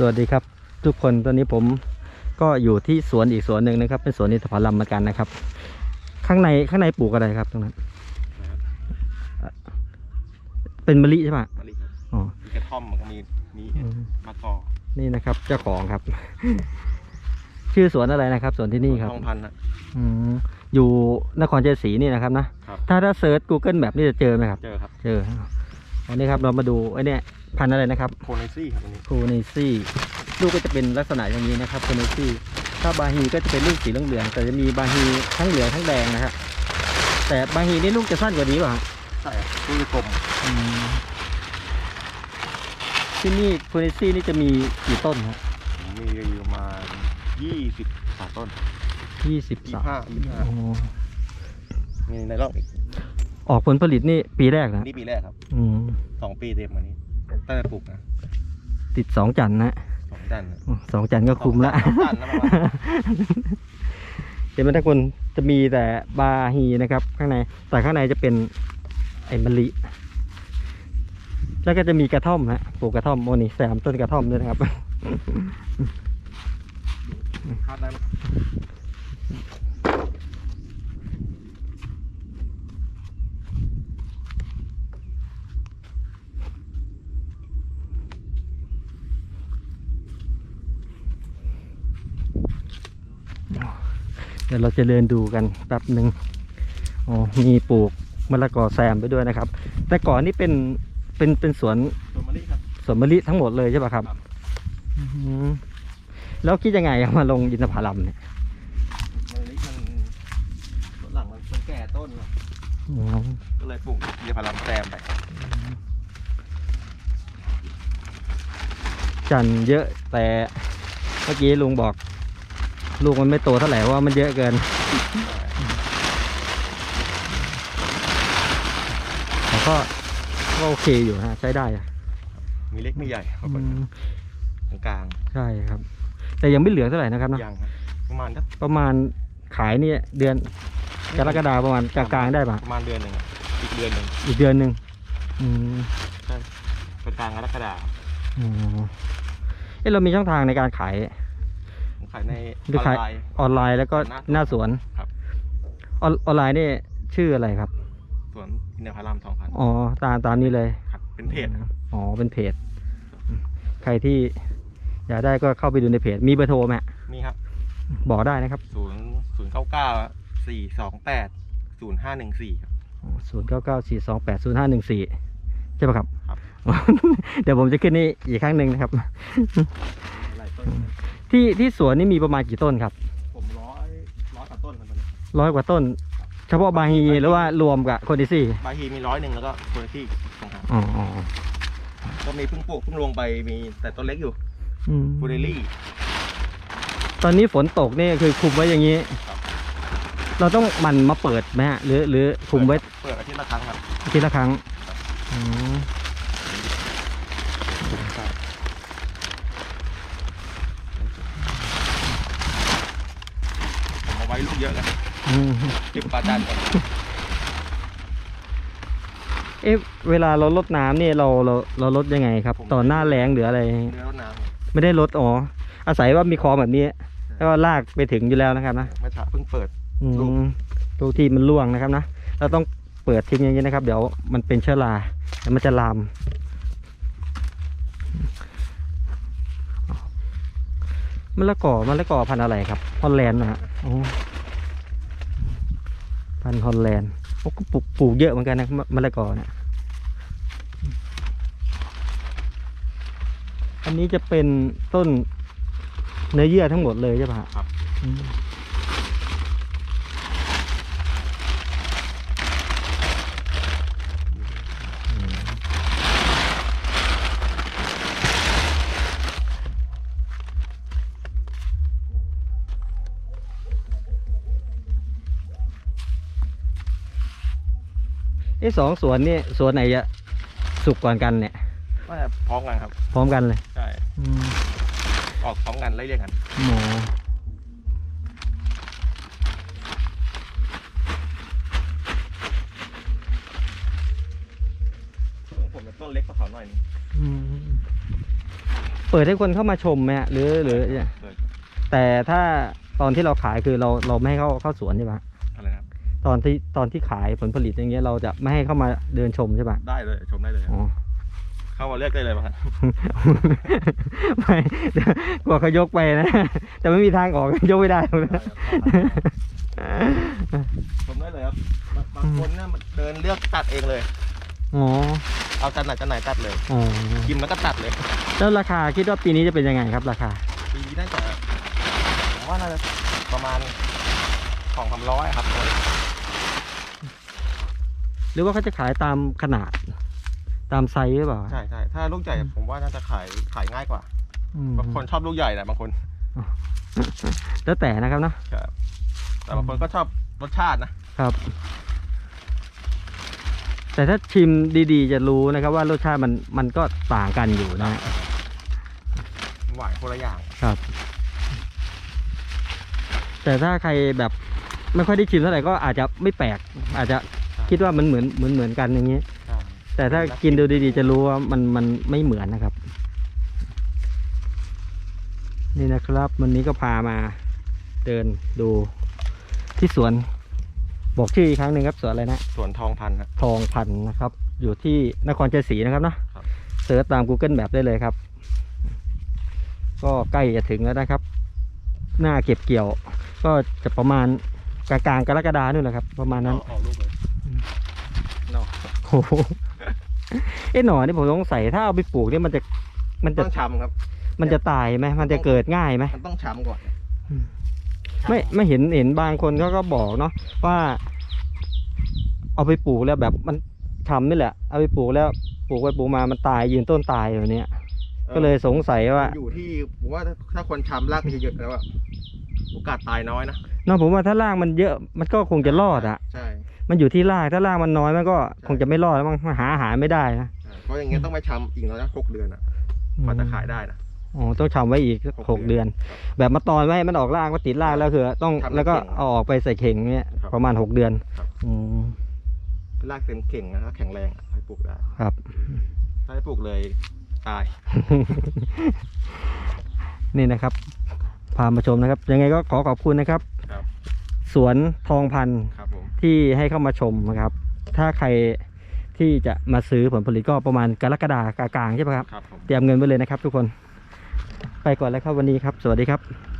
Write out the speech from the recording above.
สวัสดีครับ ทุกคนตอนนี้ผมก็อยู่ที่สวนอีกสวนหนึ่งนะครับ เป็นสวนอินทผลัมเหมือนกันนะครับ ข้างในข้างในปลูกอะไรครับตรงนั้น เป็นมะลิใช่ปะมะลิครับอ๋อมีกระท่อมมันก็มีมีอืมมะกอกนี่นะครับ เจ้าของครับ ชื่อสวนอะไรนะครับ สวนที่นี่ครับทองพันธุ์นะอืมอยู่นครชัยศรีนี่นะครับนะครับถ้าถ้าเซิร์ช Google แบบนี่จะเจอไหมครับ เจอครับ เจออันนี้ครับเรามาดูไอ้เนี่ย พันธุ์อะไรนะครับโคเนซี่ครับอันนี้ โคเนซี่ลูกก็จะเป็นลักษณะอย่างนี้นะครับโคเนซี่ถ้าบาฮีก็จะเป็นลูกสีเหลืองๆแต่จะมีบาฮีทั้งเหลืองทั้งแดงนะครับแต่บาฮีนี่ลูกจะสั้นกว่านี้ป่ะครับใช่ครับลูกจะกลมอืมที่นี่โคเนซี่นี่จะมีกี่ต้นครับมีอยู่ประมาณยี่สิบสามต้นยี่สิบยี่สามห้ายี่ห้ามีในรอบอีกออกผลผลิตนี่ปีแรกนะนี่ปีแรกครับอืม สองปีเต็มวันนี้ ตั้งแต่ปลูกนะติดสองจันทร์นะสองจันทร์นะสองจันทร์ก็คุ้มละสองจันทร์นะประมาณเห็นไหมทุกคนจะมีแต่บาฮีนะครับ ข้างใน แต่ข้างในจะเป็นไอ้มะลิ แล้วก็จะมีกระท่อมฮะปลูกกระท่อมโมนี่แซมต้นกระท่อมด้วยนะครับคาดได้ไหม เดี๋ยวเราจะเดินดูกันแป๊บหนึ่งอ๋อมีปลูกมะละกอแซมไปด้วยนะครับ แต่ก่อนนี่เป็นเป็นเป็นสวนตัวมะลิครับ สวนมะลิทั้งหมดเลยใช่ป่ะครับครับ อืมแล้วคิดยังไงเอามาลงอินทผลัมเนี่ยมะลิมันต้นหลังมันมันแก่ต้นแล้วอ๋อก็เลยปลูกเยียพารัมแซมไปจันทร์เยอะแต่เมื่อกี้ลุงบอก ลูกมันไม่โตเท่าไหร่ว่ามันเยอะเกินแต่ก็ก็โอเคอยู่ฮะใช้ได้อะมีเล็กมีใหญ่ครับอืมกลางใช่ครับ แต่ยังไม่เหลืองเท่าไหร่นะครับๆเนอะยังครับประมาณสักประมาณขายเนี่ยเดือนกรกฎาประมาณกลางๆได้ปะประมาณเดือนหนึ่งอะอีกเดือนหนึ่งอีกเดือนหนึ่งอืมเป็นกลางกรกฎาคม อ๋อเอ้เรามีช่องทางในการขายผมขายในหรือออนขายไลน์ ออนไลน์แล้วก็หหน้าน้าสสววนนครับ ออนออนไลน์นี่ชื่ออะไรครับ สวนอินทผลัมสองพันอ๋อตามตามนี้เลย ครับ เป็นเพจครับอ๋อ เป็นเพจอืมใครที่อยากได้ก็เข้าไปดูในเพจ มีเบอร์โทรไหมฮะนี่ครับบอกได้นะครับศูนย์ศูนย์เก้าเก้าสี่สองแปดศูนย์ห้าหนึ่งสี่ครับ ศูนย์เก้าเก้าสี่สองแปดศูนย์ห้าหนึ่งสี่ใช่ปะครับ ครับ เดี๋ยวผมจะขึ้นนี่อีกครั้งหนึ่งนะครับ หลายต้น ที่ที่สวนนี่มีประมาณกี่ต้นครับ ผมร้อยร้อยกว่าต้นครับตอนนี้ร้อยกว่าต้น เฉพาะบาฮีหรือว่ารวมกับโคดิซี่บาฮีมีร้อยหนึ่งแล้วก็โคเนที่สองหางอ๋ออ๋ออ๋อก็มีเพิ่งปลูกเพิ่งลงไปมีแต่ต้นเล็กอยู่อืมฟูเดลี่ตอนนี้ฝนตกนี่คือคุมไว้อย่างนี้ครับเราต้องหมันมาเปิดไหมฮะหรือหรือคุมไว้เปิดอาทิตย์ละครั้งครับทีละครั้งอ๋อผมเอาไว้ลูกเยอะเลยอืมจิบปลาจานก่อนเอ๊ะเวลาเราลดน้ำนี่เราเราเราลดยังไงครับ ตอนหน้าแรงหรืออะไรเนื้อรดน้ำไม่ได้ลดอ๋ออาศัยว่ามีคลองแบบนี้แล้วก็ลากไปถึงอยู่แล้วนะครับนะเมื่อเช้าเพิ่งเปิด อืลูกมทุกที่มันร่วงนะครับนะเราต้องเปิดทิ้งอย่างนี้นะครับ เดี๋ยวมันเป็นเชื้อราเดี๋ยวมันจะลามมะละกอมะละกอพันธุ์อะไรครับฮอลแลนด์นะฮะอ๋อ พันธุ์ฮอลแลนด์โอ้ก็ปลูกปลูกเยอะเหมือนกันนะมะมะละกอเนี่ยอันนี้จะเป็นต้นเนื้อเยื่อทั้งหมดเลยใช่ปะฮะครับ อืมไอ้สองสวนนี่สวนไหนจะสุกก่อนกันเนี่ยว่าจะพร้อมกันครับ พร้อมกันเลยใช่ อืมออกพร้อมกันไล่เรียกกัน หมอของผมเป็นต้นเล็กกว่าเขาหน่อยนึงอืมปิดให้คนเข้ามาชมไหมฮะหรือหรือเคยแต่ถ้าตอนที่เราขายคือเราเราไม่ให้เข้าเข้าสวนใช่ปะ ตอนที่ตอนที่ขายผลผลิตอย่างเงี้ยเราจะไม่ให้เข้ามาเดินชมใช่ปะได้เลยชมได้เลยอ๋อ เข้ามาเลือกได้เลยป่ะครับไม่เดี๋ยวกลัวเขายกไปนะ แต่ไม่มีทางออก ยกไม่ได้ได้ครับชมได้เลยครับบางบางคนเนี่ยมันเดินเลือกตัดเองเลย อ๋อเอาจันไหนจันไหนตัดเลยอ๋อกิมแล้วก็ตัดเลยแล้วราคาคิดว่าปีนี้จะเป็นยังไงครับ ราคา ปีน่าจะผมว่าน่าจะประมาณสองสามร้อยครับ หรือว่าเขาจะขายตามขนาด ตามไซส์หรือเปล่าใช่ใช่ถ้าลูกใหญ่ผมว่าน่าจะขายขายง่ายกว่าอืมบางคนชอบลูกใหญ่นะบางคนแล้วแต่นะครับเนาะครับแต่บางคนก็ชอบรสชาตินะครับ แต่ถ้าชิมดีๆ จะรู้นะครับ ว่ารสชาติมันมันก็ต่างกันอยู่นะฮะหวานคนละอย่างครับแต่ถ้าใครแบบ ไม่ค่อยได้ชิมเท่าไหร่ก็อาจจะไม่แปลก อาจจะคิดว่ามันเหมือนเหมือนเหมือนกันอย่างนี้ใช่แต่ถ้ากินดูดีๆ จะรู้ว่ามันมันไม่เหมือนนะครับ นี่นะครับ วันนี้ก็พามาเดินดูที่สวน บอกชื่ออีกครั้งหนึ่งครับสวนอะไรนะส่วนทองพันธุ์ฮะ ทองพันธุ์นะครับ อยู่ที่นครชัยศรีนะครับเนาะครับ เสิร์ชตาม Google Map ได้เลยครับ ก็ใกล้จะถึงแล้วนะครับ หน้าเก็บเกี่ยว ก็จะประมาณ กลางๆกรกฎานู่นแหละครับ ประมาณนั้นออกลูกเลยเนาะโอ้โหเอ้หน่อนี่ผมสงสัยถ้าเอาไปปลูกนี่มันจะมันจะต้องช้ำครับ มันจะตายไหมมันจะเกิดง่ายไหมมันต้องช้ำก่อนอืมไม่ไม่เห็นเห็นบางคนเขาก็บอกเนาะว่า เอาไปปลูกแล้วแบบมันทำนี่แหละ เอาไปปลูกแล้วปลูกไปปลูกมามันตายยืนต้นตายแบบเนี้ยก็เลยสงสัยว่า อยู่ที่ผมว่าถ้าถ้าคนช้ำรากมันจะเยอะแล้วอะโอกาสตายน้อยนะ เนาะผมว่าถ้ารากมันเยอะมันก็คงจะรอดอะใช่ มันอยู่ที่รากถ้ารากมันน้อยมันก็คงจะไม่รอดแล้วมันหาอาหารไม่ได้นะใช่เพราะอย่างเงี้ยต้องไปช้ำอีกแล้วนะหกเดือนอะกว่าจะขายได้นะ อ๋อต้องทำไว้อีกสักหหกกเดืเดืออนนแบบมาตอนไว้ให้มันออกรากมาติดรากแล้วคือ ต้องทำในแล้วก็เข่งเอาออกไปใส่เข่งเนี่ยครับประมาณหกเดือนครับ อืมรากเต็มเข่งนะแข็งแรงอะให้ปลูกได้ ครับ ถ้าให้ปลูกเลยตาย นี่นะครับ พามาชมนะครับ ยังไงก็ขอขอบคุณนะครับ ครับ สวนทองพันธุ์ครับผมที่ให้เข้ามาชมนะครับ ถ้าใครที่จะมาซื้อผลผลิตก็ประมาณกรกฎากลางๆใช่ไหมครับ ครับผม เตรียมเงินไว้เลยนะครับทุกคน ไปก่อนแล้วครับวันนี้ครับ สวัสดีครับ